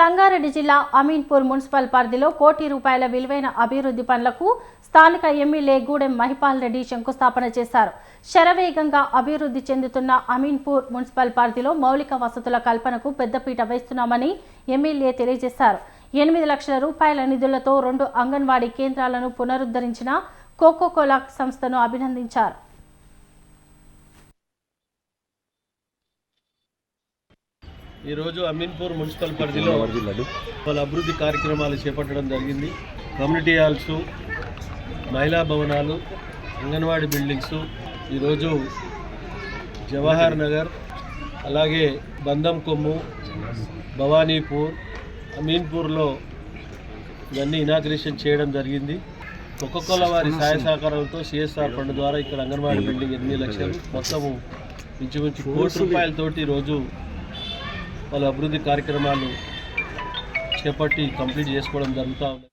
సంగారెడ్డి జిల్లా అమీన్పూర్ మున్సిపల్ పరిధిలో కోటి రూపాయల విలువైన అభివృద్ధి పనులకు స్థానిక ఎమ్మెల్యే గూడెం మహిపాల్ రెడ్డి శంకుస్థాపన చేశారు. శరవేగంగా అభివృద్ధి చెందుతున్న అమీన్పూర్ మున్సిపల్ పరిధిలో మౌలిక వసతుల కల్పనకు పెద్దపీట వేస్తున్నామని ఎమ్మెల్యే తెలియజేశారు. ఎనిమిది లక్షల రూపాయల నిధులతో రెండు అంగన్వాడీ కేంద్రాలను పునరుద్ధరించిన కోకోకోలా సంస్థను అభినందించారు. ఈరోజు అమీన్పూర్ మున్సిపల్ పరిధిలో పలు అభివృద్ధి కార్యక్రమాలు చేపట్టడం జరిగింది. కమ్యూనిటీ హాల్స్ మహిళా భవనాలు అంగన్వాడీ బిల్డింగ్స్ ఈరోజు జవహర్ నగర్ అలాగే బందం కొమ్ము భవానీపూర్ అమీన్పూర్లో ఇవన్నీ ఇనాగ్రేషన్ చేయడం జరిగింది. ఒక్కొక్కల వారి సహాయ సహకారాలతో సిఎస్ఆర్ ఫండ్ ద్వారా ఇక్కడ అంగన్వాడీ బిల్డింగ్ ఎనిమిది లక్షలు మొత్తము ఇంచుమించు కోటి రూపాయలతోటి ఈరోజు వాళ్ళ అభివృద్ధి కార్యక్రమాలు చేపట్టి కంప్లీట్ చేసుకోవడం జరుగుతూ ఉంది.